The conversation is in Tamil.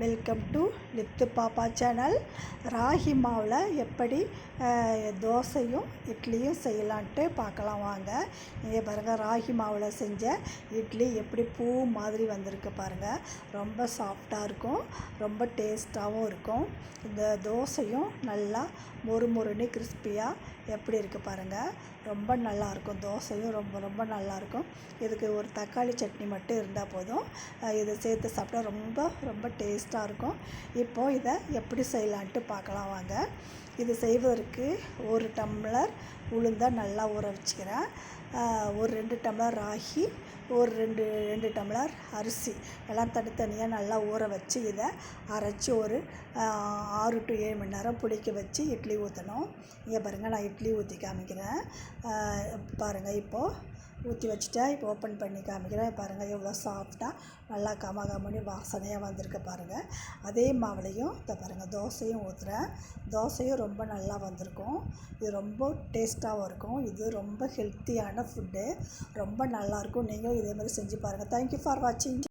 வெல்கம் டு லிப்து பாப்பா சேனல் ராகி மாவில் எப்படி தோசையும் இட்லியும் செய்யலான்ட்டு பார்க்கலாம் வாங்க. இங்கே பாருங்கள் ராகி மாவில் செஞ்ச இட்லி எப்படி பூ மாதிரி வந்திருக்கு பாருங்கள் ரொம்ப சாஃப்டாக இருக்கும் ரொம்ப டேஸ்ட்டாகவும் இருக்கும். இந்த தோசையும் நல்லா மொறு மொறுன்னு கிறிஸ்பியாக எப்படி இருக்குது பாருங்கள் ரொம்ப நல்லாயிருக்கும் தோசையும் ரொம்ப ரொம்ப நல்லாயிருக்கும் இதுக்கு ஒரு தக்காளி சட்னி மட்டும் இருந்தால் போதும். இதை சேர்த்து சாப்பிட்டா ரொம்ப ரொம்ப டேஸ்ட் டேஸ்ட்டாக இருக்கும். இப்போது இதை எப்படி செய்யலான்ட்டு பார்க்கலாம் வாங்க. இது செய்வதற்கு ஒரு டம்ளர் உளுந்தை நல்லா ஊற வச்சுக்கிறேன். ஒரு ரெண்டு டம்ளர் ராகி ஒரு ரெண்டு ரெண்டு டம்ளர் அரிசி. எல்லாம் தனித்தனியாக நல்லா ஊற வச்சு இதை அரைச்சி ஒரு ஆறு டு ஏழு மணி நேரம் புளிக்க வச்சு இட்லி ஊற்றணும் இங்கே பாருங்கள் நான் இட்லி ஊற்றி காமிக்கிறேன். பாருங்கள் இப்போது ஊற்றி வச்சுட்டேன் இப்போ ஓப்பன் பண்ணி காமிக்கிறேன். பாருங்கள் எவ்வளோ சாஃப்டாக நல்லா கம கமனி வாசனையாக வந்திருக்கு பாருங்கள் அதே மாவுலையும் இதை பாருங்கள் தோசையும் ஊற்றுறேன் தோசையும் ரொம்ப நல்லா வந்திருக்கும். இது ரொம்ப டேஸ்ட்டாகவும் இருக்கும். இது ரொம்ப ஹெல்த்தியான ஃபுட்டு ரொம்ப நல்லாயிருக்கும் நீங்களும் இதே மாதிரி செஞ்சு பாருங்கள் தேங்க்யூ ஃபார் வாட்சிங்